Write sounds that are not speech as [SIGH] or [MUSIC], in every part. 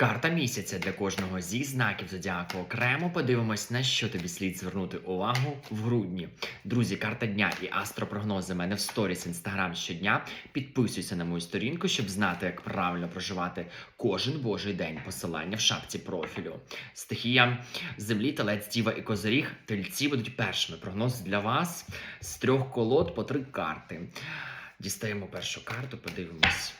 Карта місяця для кожного зі знаків зодіаку окремо. Подивимось, на що тобі слід звернути увагу в грудні. Друзі, карта дня і астропрогнози мене в сторіс інстаграм щодня. Підписуйся на мою сторінку, щоб знати, як правильно проживати кожен божий день. Посилання в шапці профілю. Стихія землі, телець, діва і козиріг. Тельці будуть першими. Прогноз для вас з трьох колод по три карти. Дістаємо першу карту, подивимось.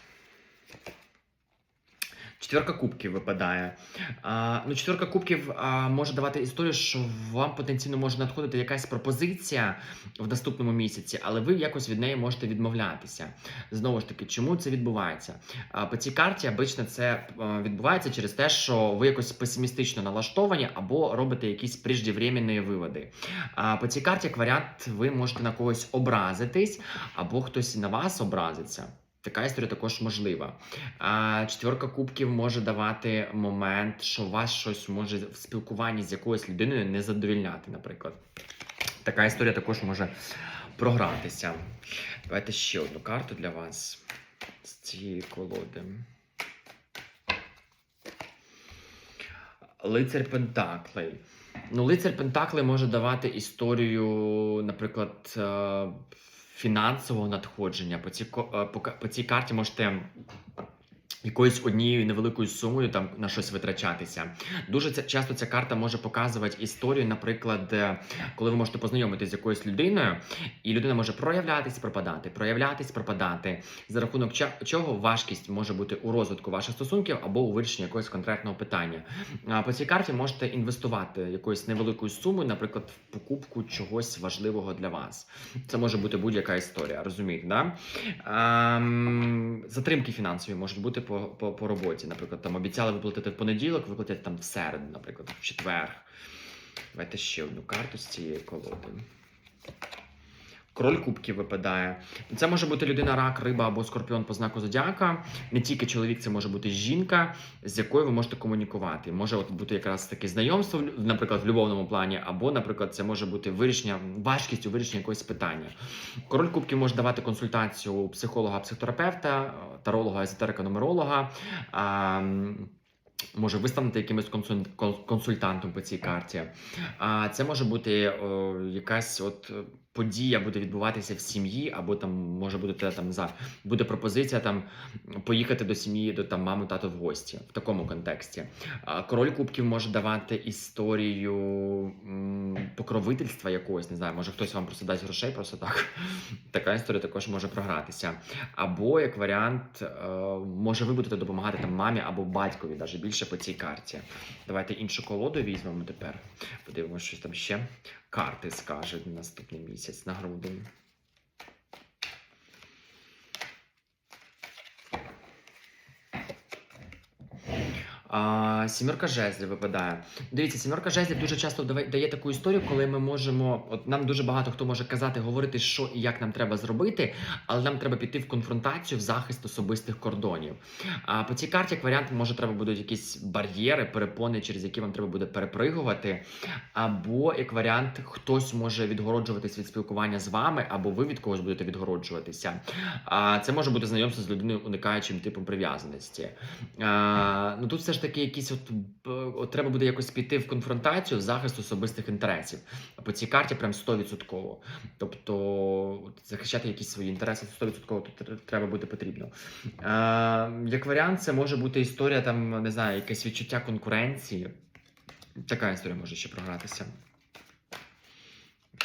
Четверка кубків випадає. А, ну, четверка кубків а, може давати історію, що вам потенційно може надходити якась пропозиція в наступному місяці, але ви якось від неї можете відмовлятися. Знову ж таки, чому це відбувається? А, по цій карті обично це відбувається через те, що ви якось песимістично налаштовані або робите якісь преждевременні виводи. А, по цій карті, як варіант, ви можете на когось образитись, або хтось на вас образиться. Така історія також можлива. Четверка кубків може давати момент, що вас щось може в спілкуванні з якоюсь людиною не задовільняти, наприклад. Така історія також може програтися. Давайте ще одну карту для вас з цієї колоди. Лицар Пентаклей. Ну, лицар Пентаклей може давати історію, наприклад, е, фінансового надходження. По цій, е, по, по цій карті можете якоюсь однією невеликою сумою там на щось витрачатися. Дуже ця, часто ця карта може показувати історію, наприклад, е, коли ви можете познайомитися з якоюсь людиною, і людина може проявлятись, пропадати, проявлятись, пропадати. За рахунок чого важкість може бути у розвитку ваших стосунків або у вирішенні якогось конкретного питання. По цій карті можете інвестувати якоюсь невеликою сумою, наприклад, в покупку чогось важливого для вас. Це може бути будь-яка історія, розумієте, да? Ем, затримки фінансові можуть бути по, по, по роботі. Наприклад, там обіцяли виплатити в понеділок, виплатять там в середу, наприклад, в четвер. Давайте ще одну карту з цієї колоди. Король кубків випадає. Це може бути людина, рак, риба або скорпіон по знаку зодіака. Не тільки чоловік, це може бути жінка, з якою ви можете комунікувати. Може от бути якраз таке знайомство, наприклад, в любовному плані, або, наприклад, це може бути вирішення, важкість у вирішенні якогось питання. Король кубків може давати консультацію у психолога, психотерапевта, таролога, езотерика, нумеролога. Може виставити якимось консультантом по цій карті. А це може бути о, якась от подія буде відбуватися в сім'ї, або там може бути там за буде пропозиція там поїхати до сім'ї, до там мами, тато в гості в такому контексті. Король кубків може давати історію покровительства якогось, не знаю, може хтось вам просто дасть грошей, просто так. [LAUGHS] Така історія також може програтися. Або як варіант, е, може ви будете допомагати там мамі або батькові, навіть більше по цій карті. Давайте іншу колоду візьмемо тепер. Подивимося, що там ще карти скажуть наступний місяць на грудень. А, сімерка жезлів випадає. Дивіться, сімерка жезлів дуже часто дає таку історію, коли ми можемо. От нам дуже багато хто може казати, говорити, що і як нам треба зробити, але нам треба піти в конфронтацію в захист особистих кордонів. А по цій карті, як варіант, може треба будуть якісь бар'єри, перепони, через які вам треба буде перепригувати. Або як варіант, хтось може відгороджуватись від спілкування з вами, або ви від когось будете відгороджуватися. А це може бути знайомство з людиною уникаючим типом прив'язаності. Ну тут все ж таки якісь от, от треба буде якось піти в конфронтацію в захист особистих інтересів. А по цій карті прям 100%. Тобто захищати якісь свої інтереси 100% тут треба бути потрібно. А, як варіант, це може бути історія, там, не знаю, якесь відчуття конкуренції. Така історія може ще програтися.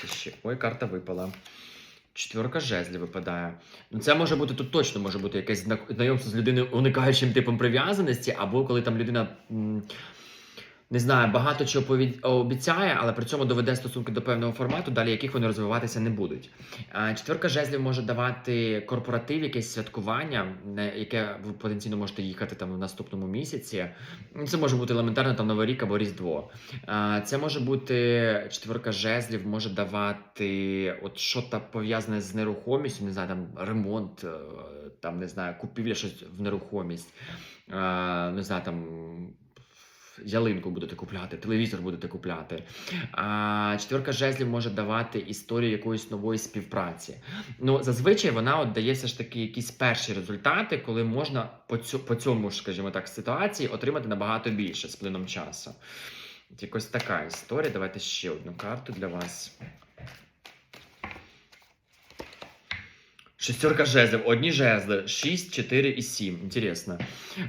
Ще. Ой, карта випала. Четверка жезлів випадає. Ну, це може бути тут точно може бути якесь зна- знайомство з людиною уникаючим типом прив'язаності, або коли там людина. м, Не знаю, багато чого обіцяє, але при цьому доведе стосунки до певного формату, далі яких вони розвиватися не будуть. Четверка жезлів може давати корпоратив, якесь святкування, на яке ви потенційно можете їхати там в наступному місяці. Це може бути елементарно там Новий рік або Різдво. Це може бути четверка жезлів, може давати от що то пов'язане з нерухомістю, не знаю, там ремонт, е, там не знаю, купівля щось в нерухомість, не знаю, там ялинку будете купляти, телевізор будете купляти. А, четверка жезлів може давати історію якоїсь нової співпраці. Ну, зазвичай вона от дає все ж таки якісь перші результати, коли можна по, цю, по цьому, скажімо так, ситуації отримати набагато більше з плином часу. От Якось така історія. Давайте ще одну карту для вас. Шестерка жезлів, одні жезли, 6, 4 і 7. Інтересно.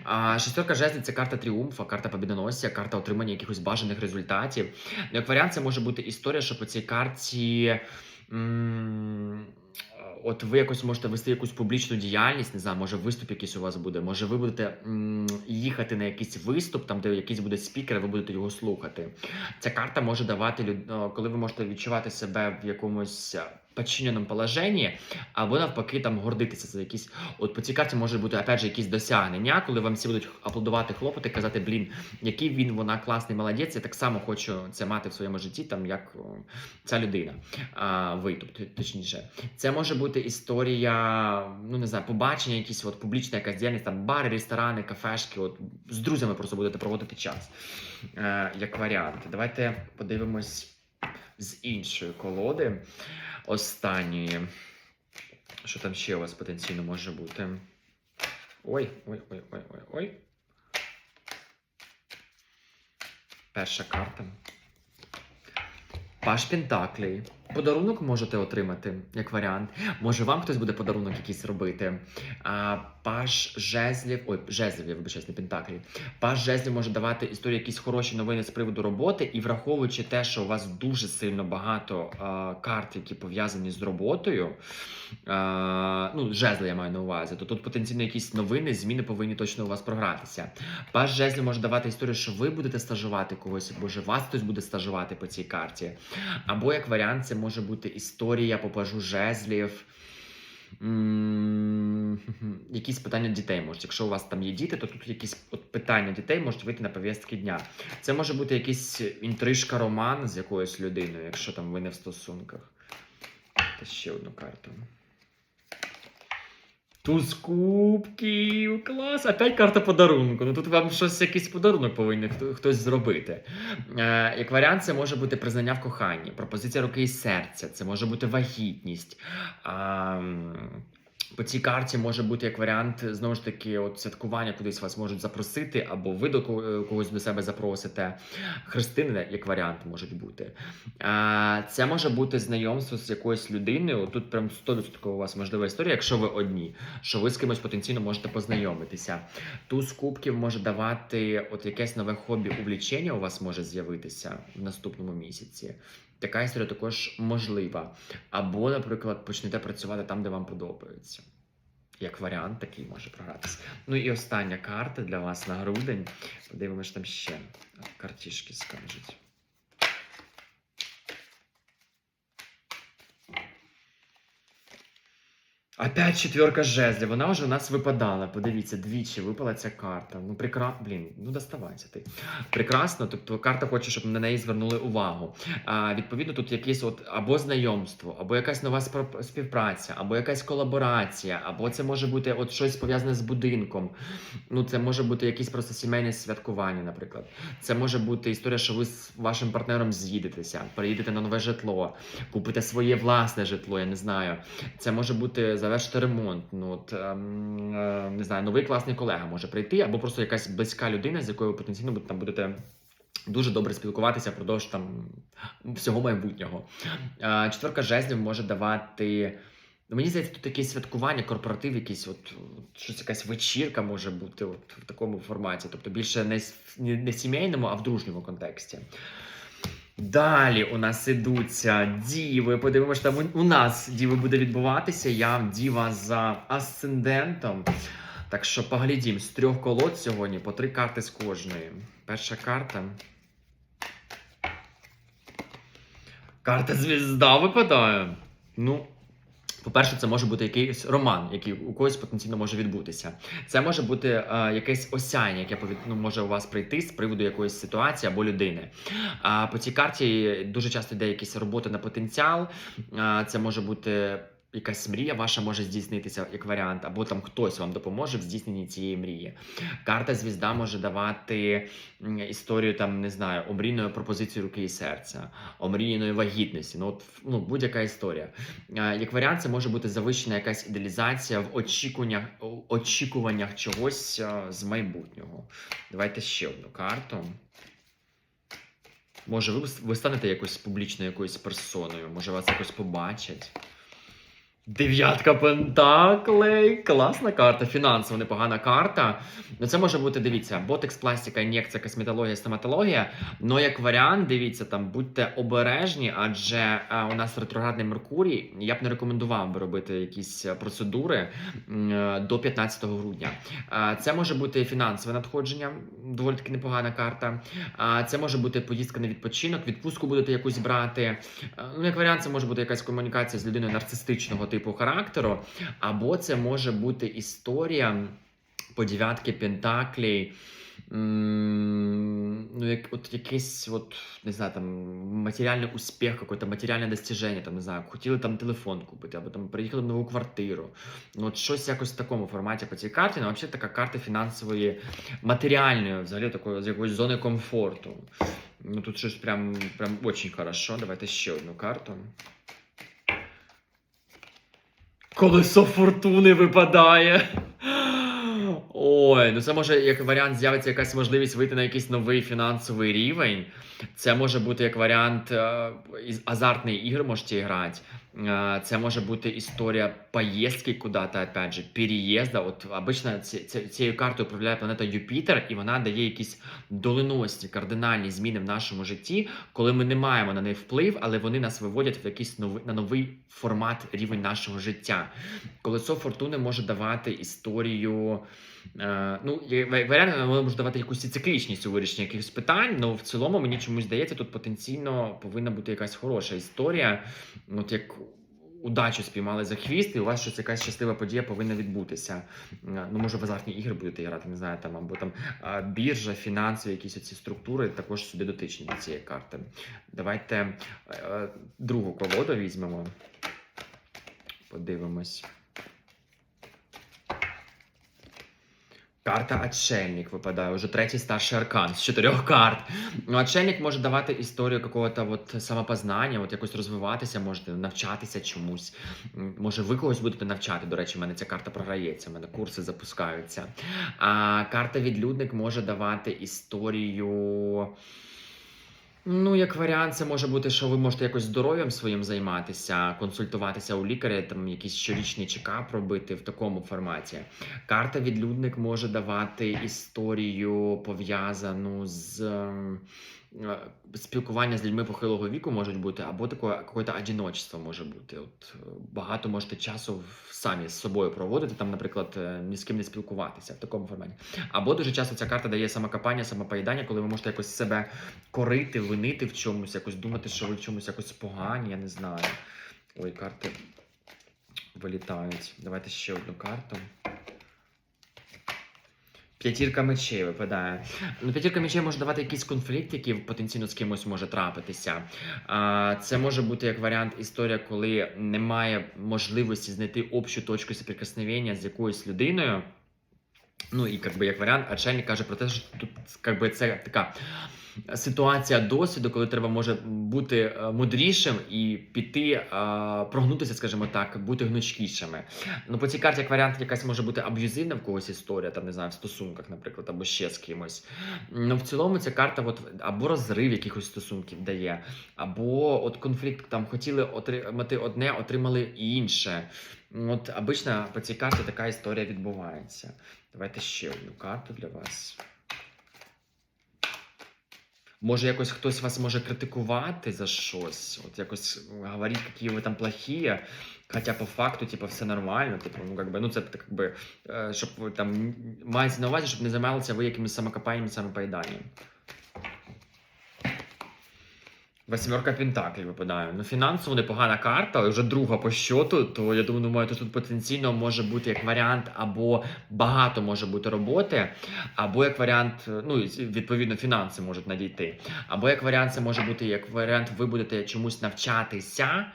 А шестерка жезлів це карта тріумфа, карта побідоносця, карта отримання якихось бажаних результатів. Ну, Як варіант, це може бути історія, що по цій карті. м, От ви якось можете вести якусь публічну діяльність, не знаю, може виступ якийсь у вас буде, може ви будете м, їхати на якийсь виступ, там де якийсь буде спікер, ви будете його слухати. Ця карта може давати люд- коли ви можете відчувати себе в якомусь підчиненому положенні, або навпаки там гордитися за якісь. От по цій карті може бути опять же якісь досягнення, коли вам всі будуть аплодувати, хлопати, казати, блін, який він, вона класний молодець. Я так само хочу це мати в своєму житті, там як ця людина. А, ви, тобто, точніше, це може бути історія, ну не знаю, побачення, якісь от публічна якась діяльність, там бари, ресторани, кафешки. От з друзями просто будете проводити час. Е, як варіант. Давайте подивимось з іншої колоди. Останньої. Що там ще у вас потенційно може бути? Ой, ой, ой, ой, ой, ой. Перша карта. Паш Пентаклей. Подарунок можете отримати як варіант. Може, вам хтось буде подарунок якийсь робити. А, Паш жезлів. Ой, жезлів, я вибачаюсь, не Пентаклі. Паш жезлів може давати історії якісь хороші новини з приводу роботи, і враховуючи те, що у вас дуже сильно багато а, карт, які пов'язані з роботою. А, ну, жезли я маю на увазі, то тут потенційно якісь новини, зміни повинні точно у вас програтися. Паш жезлів може давати історію, що ви будете стажувати когось, або ж вас хтось буде стажувати по цій карті. Або як варіант, це може бути історія по пажу жезлів. [LAUGHS] Якісь питання дітей можуть. Якщо у вас там є діти, то тут якісь от питання дітей можуть вийти на пов'язки дня. Це може бути якийсь інтрижка роман з якоюсь людиною, якщо там ви не в стосунках. Та ще одну карту. Туз кубків, клас! Опять карта подарунку. Ну тут вам щось якийсь подарунок повинен хтось зробити. Е, як варіант, це може бути признання в коханні, пропозиція руки і серця, це може бути вагітність. М, по цій карті може бути як варіант знову ж таки, от святкування кудись вас можуть запросити, або ви до когось до себе запросите. Хрестини, як варіант, можуть бути. Це може бути знайомство з якоюсь людиною. Тут прям 100% у вас можлива історія, якщо ви одні, що ви з кимось потенційно можете познайомитися. Туз кубків може давати от якесь нове хобі, увлічення у вас може з'явитися в наступному місяці. Така історія також можлива. Або, наприклад, почнете працювати там, де вам подобається. Як варіант, такий може програтися. Ну і остання карта для вас на грудень. Подивимось, там ще картішки скажуть. Опять четверка жезлів. Вона вже у нас випадала. Подивіться, двічі випала ця карта. Ну, прекра... Блін, ну доставайся ти. Прекрасно. Тобто карта хоче, щоб на неї звернули увагу. А, відповідно, тут якесь от або знайомство, або якась нова співпраця, або якась колаборація, або це може бути от щось пов'язане з будинком. Ну, це може бути якесь просто сімейне святкування, наприклад. Це може бути історія, що ви з вашим партнером з'їдетеся, переїдете на нове житло, купите своє власне житло, я не знаю. Це може бути завершити ремонт. Ну от ем, е, не знаю, новий класний колега може прийти, або просто якась близька людина, з якою ви потенційно там будете. Дуже добре спілкуватися впродовж там всього майбутнього. Е, Четверка жезлів може давати. Мені здається, тут якесь святкування, корпоратив, якийсь, от, щось якась вечірка може бути от, в такому форматі. Тобто більше не, не, сімейному, а в дружньому контексті. Далі у нас ідуться діви. Подивимося, там у нас діви буде відбуватися. Я діва за асцендентом. Так що поглядім з трьох колод сьогодні по три карти з кожної. Перша карта. Карта звізда випадає. Ну, по-перше, це може бути якийсь роман, який у когось потенційно може відбутися. Це може бути е, якесь осяяння, яке ну, може у вас прийти з приводу якоїсь ситуації або людини. А по цій карті дуже часто йде якісь роботи на потенціал. А, це може бути якась мрія ваша може здійснитися як варіант, або там хтось вам допоможе в здійсненні цієї мрії. Карта звізда може давати історію там, не знаю, омрійної пропозиції руки і серця, омріяної вагітності. Ну, от, ну будь-яка історія. Як варіант, це може бути завищена якась ідеалізація в очікуваннях, очікуваннях чогось з майбутнього. Давайте ще одну карту. Може, ви, ви станете якось публічною якоюсь персоною, може вас якось побачать. Дев'ятка пентаклей. Класна карта, фінансово непогана карта. Ну, це може бути, дивіться, ботекс, пластика, ін'єкція, косметологія, стоматологія. Ну, як варіант, дивіться, там будьте обережні, адже е, у нас ретроградний Меркурій. Я б не рекомендував би робити якісь е, процедури е, до 15 грудня. Це може бути фінансове надходження, доволі таки непогана карта. А Це може бути поїздка на відпочинок, відпустку будете якусь брати. Ну, як варіант, це може бути якась комунікація з людиною нарцистичного типу характеру, або це може бути історія по дев'ятки Пентаклей. Ну, як от якийсь, от, не знаю, там матеріальний успіх, какое-то матеріальне достіження, там, не знаю, хотіли там телефон купити, або там приїхали в нову квартиру. Ну, от щось якось в такому форматі по цій карті. Ну, взагалі така карта фінансової, матеріальної, взагалі такої з якоїсь зони комфорту. Ну, тут щось прям, прям очень хорошо. Давайте ще одну карту. Колесо фортуни випадає. Ой, ну це може як варіант з'явиться якась можливість вийти на якийсь новий фінансовий рівень. Це може бути як варіант е, із ігри можете грати. Е, Це може бути історія поїздки куди-то, опять же, переїзда. От обично ці- ці- цією картою управляє планета Юпітер, і вона дає якісь доленосні кардинальні зміни в нашому житті, коли ми не маємо на неї вплив, але вони нас виводять в якийсь новий на новий формат рівень нашого життя. Колесо фортуни може давати історію. Е, ну, варіант воно може давати якусь циклічність у вирішенні якихось питань, але в цілому мені чомусь здається, тут потенційно повинна бути якась хороша історія. От як удачу спіймали за хвіст, і у вас щось якась щаслива подія повинна відбутися. Е, Ну, може, в азартні ігри будете грати, не знаю, там або там біржа, фінансові якісь ці структури також сюди дотичні до цієї карти. Давайте е, другу колоду візьмемо. Подивимось. Карта Отшельник випадає, уже третій старший аркан з чотирьох карт. Ну, Отшельник може давати історію какого-то от самопознання, от якось розвиватися, можете навчатися чомусь. Може, ви когось будете навчати. До речі, в мене ця карта програється, в мене курси запускаються. А карта Відлюдник може давати історію. Ну, як варіант, це може бути, що ви можете якось здоров'ям своїм займатися, консультуватися у лікаря, там якийсь щорічний чекап робити в такому форматі. Карта відлюдник може давати історію пов'язану з ем, спілкування з людьми похилого віку можуть бути, або таке якесь одиночество може бути. От е, багато можете часу самі з собою проводити, там, наприклад, е, ні з ким не спілкуватися в такому форматі. Або дуже часто ця карта дає самокопання, самопоїдання, коли ви можете якось себе корити, винити в чомусь, якось думати, що ви в чомусь якось погані, я не знаю. Ой, карти вилітають. Давайте ще одну карту. П'ятірка мечей випадає. Ну, п'ятірка мечей може давати якийсь конфлікт, який потенційно з кимось може трапитися. А, це може бути як варіант історія, коли немає можливості знайти общу точку соприкосновення з якоюсь людиною. Ну і как як варіант, Ачельник каже про те, що тут как це така ситуація досвіду, коли треба може бути е, мудрішим і піти, е, прогнутися, скажімо так, бути гнучкішими. Ну, по цій карті, як варіант, якась може бути аб'юзивна в когось історія, там не знаю, в стосунках, наприклад, або ще з кимось. Ну, в цілому, ця карта от, або розрив якихось стосунків дає, або от конфлікт там хотіли отримати одне, отримали інше. От обично по цій карті така історія відбувається. Давайте ще одну карту для вас. Може, якось хтось вас може критикувати за щось, от якось говорити, які ви там плохі, хоча по факту, типу, все нормально. Типу, ну, как ну це так, би, е, щоб там мається на увазі, щоб не займалися ви якимись самокопаннями, самопоїданням. Восьмерка Пентаклів випадає. Ну, фінансово непогана карта, але вже друга по щоту, то я думаю, думаю, тут потенційно може бути як варіант, або багато може бути роботи, або як варіант, ну відповідно, фінанси можуть надійти. Або як варіант, це може бути як варіант, ви будете чомусь навчатися,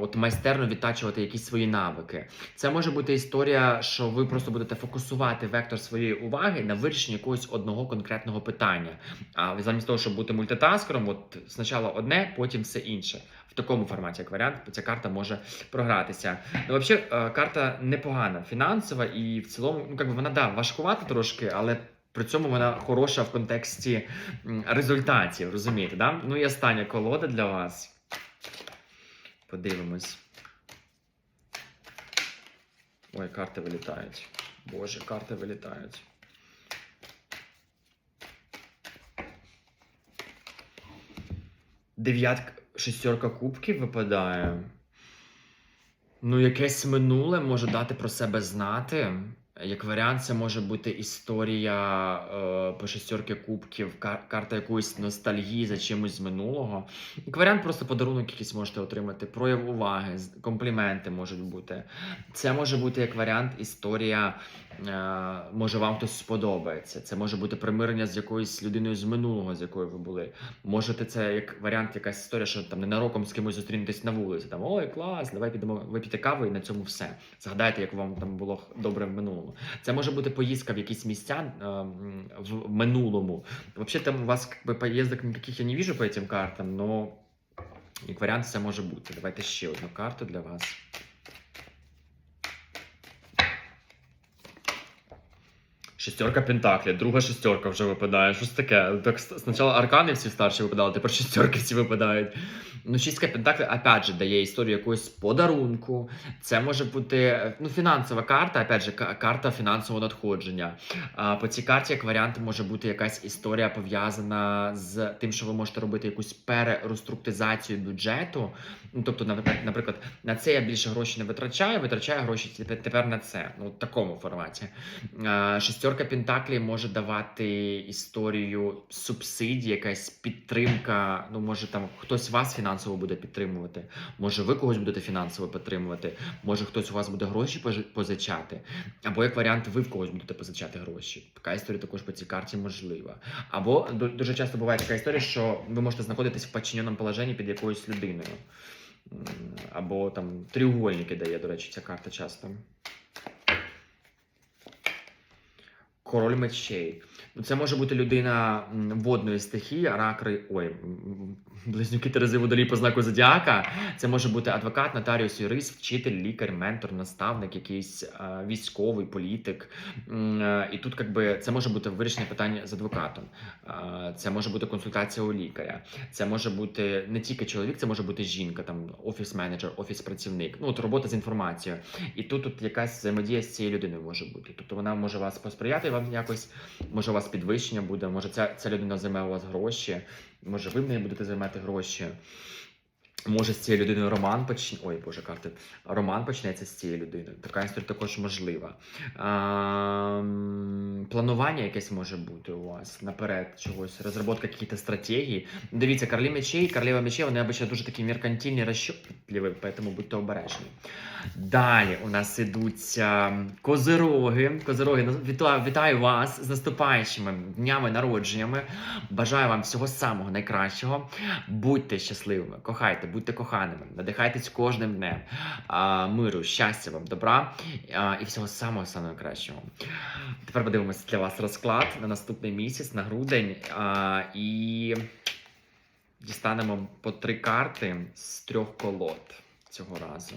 от майстерно відтачувати якісь свої навики. Це може бути історія, що ви просто будете фокусувати вектор своєї уваги на вирішенні якогось одного конкретного питання. А замість того, щоб бути мультитаскером, от спочатку одне, потім все інше. В такому форматі, як варіант, ця карта може програтися. Ну, взагалі, е, карта непогана, фінансова, і в цілому, ну, якби вона да, важкувата трошки, але при цьому вона хороша в контексті результатів, розумієте? Да? Ну і остання колода для вас. Подивимось. Ой, карти вилітають. Боже, карти вилітають. Дев'ятка, шістерка кубків випадає. Ну, якесь минуле може дати про себе знати. Як варіант, це може бути історія е, по шестерки кубків, кар- карта якоїсь ностальгії за чимось з минулого. Як варіант, просто подарунок якийсь можете отримати, прояв уваги, компліменти можуть бути. Це може бути як варіант історія, е, може вам хтось сподобається. Це може бути примирення з якоюсь людиною з минулого, з якою ви були. Можете це як варіант, якась історія, що там ненароком з кимось зустрінетесь на вулиці. Там ой, клас, давай підемо вип'єте каву і на цьому все. Згадайте, як вам там було добре в минулому. Це може бути поїздка в якісь місця е, в минулому. Взагалі, там у вас как бы, поїздок ніяких я не вижу по цим картам, але як варіант це може бути. Давайте ще одну карту для вас. Шестерка Пентаклі, друга шестерка вже випадає. Щось таке. Так спочатку аркани всі старші випадали, тепер шестерки всі випадають. Ну, шістка Пентаклі, опять же, дає історію якогось подарунку. Це може бути е, ну, фінансова карта, опять же, карта фінансового надходження. А, по цій карті, як варіант, може бути якась історія пов'язана з тим, що ви можете робити якусь перереструктизацію бюджету. Ну, тобто, наприклад, на це я більше грошей не витрачаю, витрачаю гроші тепер- на це. Ну, в такому форматі. Е, Шестерка Пентаклі може давати історію субсидії, якась підтримка. Ну, може, там хтось вас фінансово буде підтримувати, може, ви когось будете фінансово підтримувати, може хтось у вас буде гроші позичати, або як варіант, ви в когось будете позичати гроші. Така історія також по цій карті можлива. Або дуже часто буває така історія, що ви можете знаходитись в подчиненому положенні під якоюсь людиною. Або там треугольники дає, до речі, ця карта часто. Король мечей. Це може бути людина водної стихії, рак, ри- ой, близнюки Терези водолій по знаку зодіака. Це може бути адвокат, нотаріус, юрист, вчитель, лікар, ментор, наставник, якийсь е, військовий, політик. Е, І тут, якби, це може бути вирішення питання з адвокатом. Е, Це може бути консультація у лікаря. Це може бути не тільки чоловік, це може бути жінка, там офіс-менеджер, офіс-працівник. Ну, от робота з інформацією. І тут, тут якась взаємодія з цією людиною може бути. Тобто вона може вас посприяти вам якось, може у вас підвищення буде, може ця, ця людина займе у вас гроші, може ви в неї будете займати гроші. Може, з цією людиною роман почне. Ой, боже, карти. Роман почнеться з цією людиною. Така історія також можлива. А, планування якесь може бути у вас наперед чогось, розробка якихось стратегій. Дивіться, королі мечей, королева мечей, вони обычно дуже такі меркантильні, розчопливі, тому будьте обережні. Далі у нас ідуть козироги. Козироги, вітаю, вітаю вас з наступаючими днями народженнями. Бажаю вам всього самого найкращого. Будьте щасливими, кохайте, будьте коханими, надихайтесь кожним днем. А, миру, щастя вам, добра а, і всього самого самого кращого. Тепер подивимося для вас розклад на наступний місяць, на грудень. А, і дістанемо по три карти з трьох колод цього разу.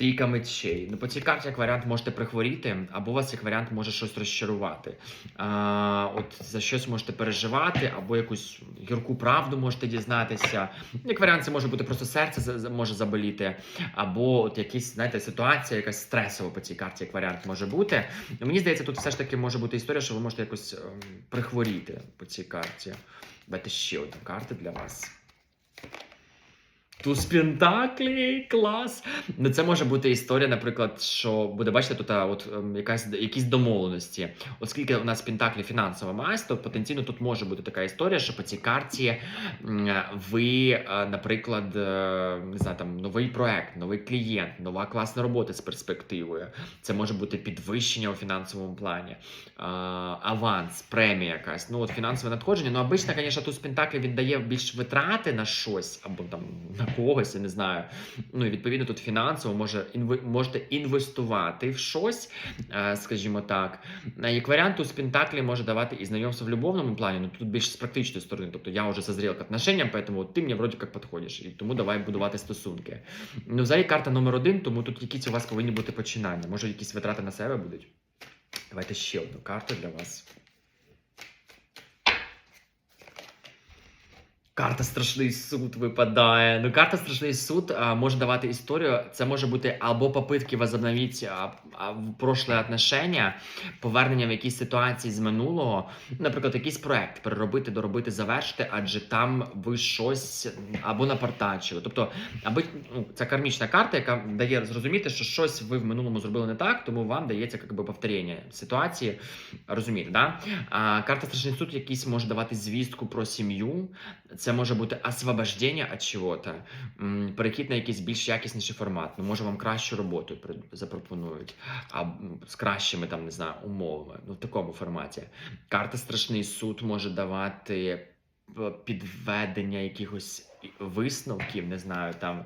Трійка мечей. Ну, по цій карті, як варіант, можете прихворіти, або вас як варіант може щось розчарувати. А, от за щось можете переживати, або якусь гірку правду можете дізнатися. Як варіант, це може бути просто серце може заболіти, або от якісь, знаєте, ситуація, якась стресова по цій карті, як варіант може бути. Ну, мені здається, тут все ж таки може бути історія, що ви можете якось ем, прихворіти по цій карті. Давайте ще одну карту для вас. Туз Пентаклі, клас. Ну, це може бути історія, наприклад, що буде, бачите, тут от ем, якась якісь домовленості. Оскільки у нас Пентаклі фінансова мазь, то потенційно тут може бути така історія, що по цій карті ви, е, наприклад, е, не знаю, там новий проект, новий клієнт, нова класна робота з перспективою. Це може бути підвищення у фінансовому плані, аванс, премія якась. Ну от фінансове надходження. Ну, обично, звісно, тут з Пентаклі він дає більш витрати на щось або там на когось, я не знаю. Ну і відповідно тут фінансово може можете інвестувати в щось, е, скажімо так. Е, Як варіант, з Пентаклі може давати і знайомство в любовному плані, ну тут більше з практичної сторони. Тобто я вже созрел к отношениям, поэтому ти мені вроді як підходиш, і тому давай будувати стосунки. Ну, взагалі карта номер один, тому тут якісь у вас повинні бути починання. Може, якісь витрати на себе будуть. Давайте ще одну карту для вас. Карта Страшний суд випадає. Ну, карта Страшний суд а, може давати історію. Це може бути або попитки возобновити а, а, прошле отношення, повернення в якісь ситуації з минулого. Наприклад, якийсь проект переробити, доробити, завершити, адже там ви щось або напартачили. Тобто, аби ну, це кармічна карта, яка дає зрозуміти, що щось ви в минулому зробили не так, тому вам дається якби повторення ситуації. Розумієте, да? А, карта Страшний суд якийсь може давати звістку про сім'ю. Це може бути освобождення від чого-то, перехід на якийсь більш якісніший формат. Ну, може, вам кращу роботу запропонують, а з кращими там, не знаю, умовами. Ну, в такому форматі. Карта Страшний суд може давати підведення якихось висновків, не знаю, там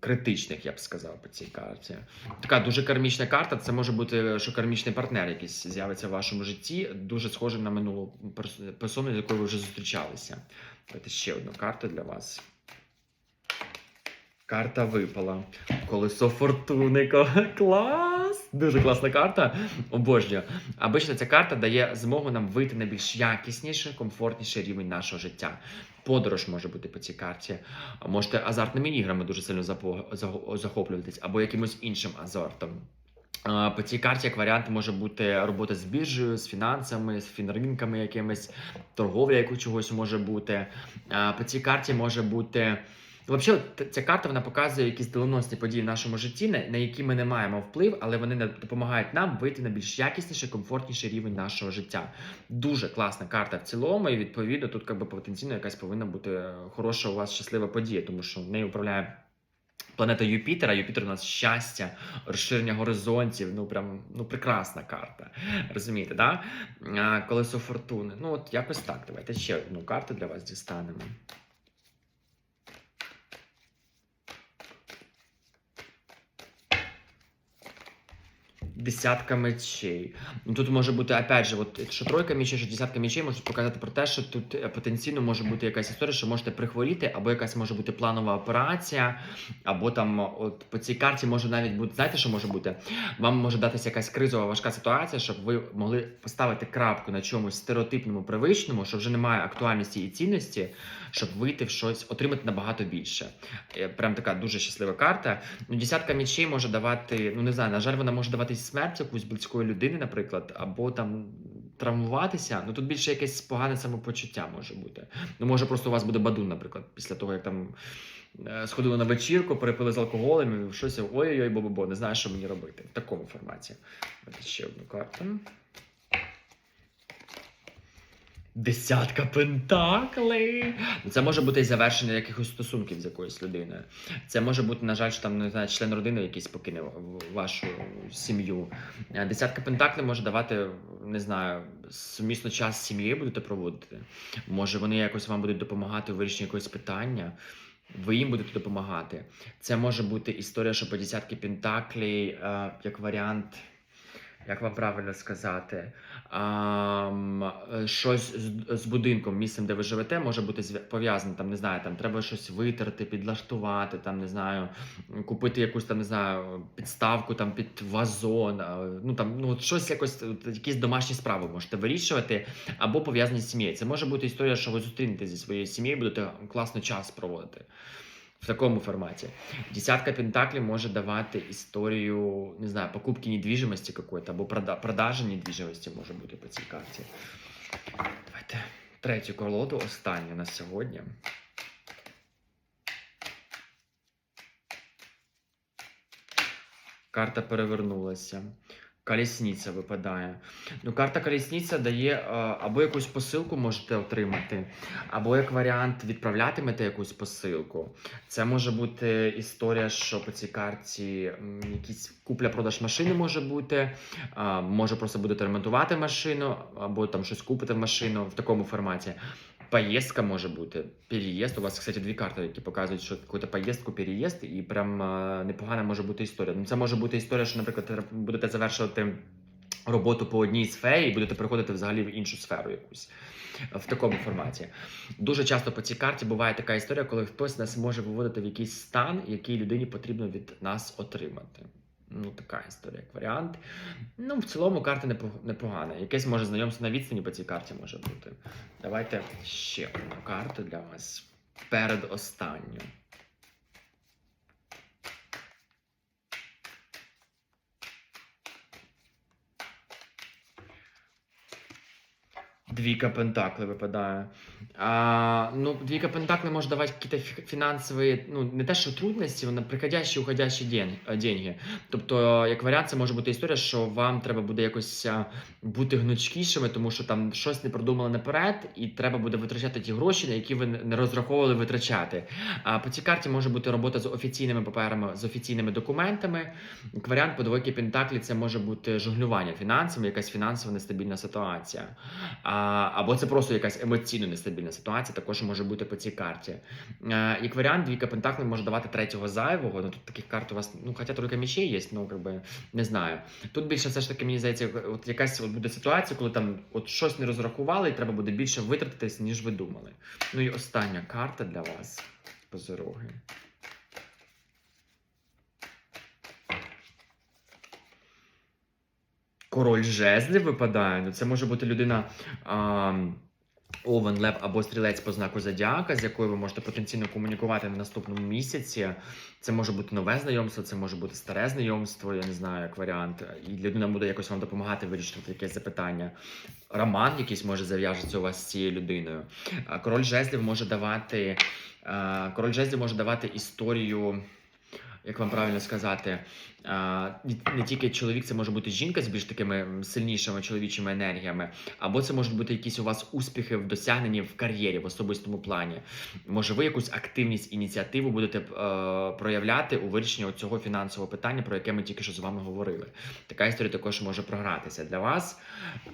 критичних, я б сказав, по цій карті. Така дуже кармічна карта. Це може бути, що кармічний партнер якийсь з'явиться в вашому житті, дуже схожий на минулу персону, з якою ви вже зустрічалися. Давайте ще одну карту для вас. Карта випала. Колесо фортуни. Клас! Дуже класна карта. Обожнюю. Обично ця карта дає змогу нам вийти на більш якісніший, комфортніший рівень нашого життя. Подорож може бути по цій карті. Можете азартними іграми дуже сильно захоплюватись, або якимось іншим азартом. По цій карті, як варіант, може бути робота з біржею, з фінансами, з фінринками якимись, торговля, яку чогось може бути. По цій карті може бути. Взагалі, ця карта вона показує якісь доленосні події в нашому житті, на, які ми не маємо вплив, але вони допомагають нам вийти на більш якісніший, комфортніший рівень нашого життя. Дуже класна карта в цілому, і відповідно тут якби, потенційно якась повинна бути хороша у вас щаслива подія, тому що нею управляє. Планета Юпітера, Юпітер у нас щастя, розширення горизонтів. Ну прям ну прекрасна карта. Розумієте, да? Колесо фортуни. Ну, от якось так. Давайте ще одну карту для вас дістанемо. Десятка мечей. Ну тут може бути, опять же, от якщо тройка мечей, що десятка мечей можуть показати про те, що тут е, потенційно може бути якась історія, що можете прихворіти, або якась може бути планова операція, або там от по цій карті може навіть бути, знаєте, що може бути? Вам може датися якась кризова важка ситуація, щоб ви могли поставити крапку на чомусь стереотипному, привичному, що вже немає актуальності і цінності, щоб вийти в щось, отримати набагато більше. Е, Прям така дуже щаслива карта. Ну, десятка мечей може давати, ну не знаю, на жаль, вона може давати смерть якоїсь близької людини, наприклад, або там травмуватися. Ну тут більше якесь погане самопочуття може бути. Ну, може, просто у вас буде бадун, наприклад, після того, як там. е, Сходили на вечірку, перепили з алкоголем, і щось ой-ой-ой, бо-бо-бо, не знаю, що мені робити. В такому форматі. Ще одну карту. Десятка пентаклей. Ну, Це може бути і завершення якихось стосунків з якоюсь людиною. Це може бути, на жаль, що там не знаю, член родини якийсь покине вашу сім'ю. Десятка пентаклей може давати, не знаю, сумісно час з сім'єю будете проводити. Може, вони якось вам будуть допомагати у вирішенні якогось питання. Ви їм будете допомагати. Це може бути історія, що по десятки пентаклей, е, як варіант. Як вам правильно сказати, щось з, будинком, місцем, де ви живете, може бути пов'язане. Там не знаю, там треба щось витерти, підлаштувати, там не знаю, купити якусь там не знаю підставку там під вазон. Ну там ну щось якось, якісь домашні справи можете вирішувати або пов'язані з сім'єю. Це може бути історія, що ви зустрінетеся зі своєю сім'єю, будете класно час проводити в такому форматі. Десятка пентаклей може давати історію, не знаю, покупки недвіжимості какої-то, або прода продажі недвіжимості може бути по цій карті. Давайте третю колоду, останню на сьогодні. Карта перевернулася. Колісниця випадає. Ну, карта колісниця дає е, або якусь посилку можете отримати, або як варіант відправлятимете якусь посилку. Це може бути історія, що по цій карті якісь купля-продаж машини може бути. Може просто будете ремонтувати машину, або там щось купите в машину в такому форматі. Поїздка може бути, переїзд. У вас, кстати, дві карти, які показують, що якусь поїздку, переїзд, і прям е, непогана може бути історія. Ну, це може бути історія, що, наприклад, будете завершувати роботу по одній сфері і будете переходити взагалі в іншу сферу якусь. е, В такому форматі. Дуже часто по цій карті буває така історія, коли хтось нас може виводити в якийсь стан, який людині потрібно від нас отримати. Ну, така історія, як варіант. Ну, в цілому карта непогана. Якесь може знайомство на відстані по цій карті може бути. Давайте ще одну карту для вас. Перед останню. Двійка Пентакли випадає. А, ну, двійка Пентакли може давати якісь фі- фінансові, ну, не те, що трудності, вона приходящі, уходящі ден- е, деньги. Тобто, як варіант, це може бути історія, що вам треба буде якось бути гнучкішими, тому що там щось не продумали наперед, і треба буде витрачати ті гроші, на які ви не розраховували витрачати. А по цій карті може бути робота з офіційними паперами, з офіційними документами. Як варіант, по двойки Пентаклі це може бути жонглювання фінансами, якась фінансово нестабільна ситуація. А, або це просто якась емоційно нестабільна ситуація, також може бути по цій карті. Як варіант, двійка Пентаклів може давати третього зайвого. Ну тут таких карт у вас, ну хоча тройка мечей є, ну как би не знаю. Тут більше все ж таки мені здається, от якась от буде ситуація, коли там от щось не розрахували, і треба буде більше витратитись, ніж ви думали. Ну і остання карта для вас козороги. Король жезлів випадає. Ну, це може бути людина. А, Овен, лев або стрілець по знаку зодіака, з якою ви можете потенційно комунікувати на наступному місяці. Це може бути нове знайомство, це може бути старе знайомство, я не знаю, як варіант. І людина буде якось вам допомагати вирішити якесь запитання. Роман якийсь може зав'яжеться у вас з цією людиною. Король жезлів може давати. Король жезлів може давати історію. Як вам правильно сказати, не тільки чоловік, це може бути жінка з більш такими сильнішими чоловічими енергіями, або це можуть бути якісь у вас успіхи в досягненні в кар'єрі, в особистому плані. Може, ви якусь активність, ініціативу будете е, проявляти у вирішенні цього фінансового питання, про яке ми тільки що з вами говорили. Така історія також може програтися для вас.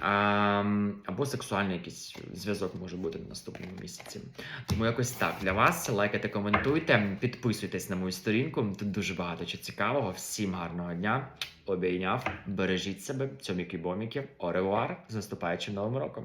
А, або сексуальний якийсь зв'язок може бути на наступному місяці. Тому якось так для вас. Лайкайте, коментуйте, підписуйтесь на мою сторінку. Тут дуже багато чого цікавого. Всім гарного дня. Обійняв, бережіть себе, цьоміки боміки, оревуар з наступаючим новим роком.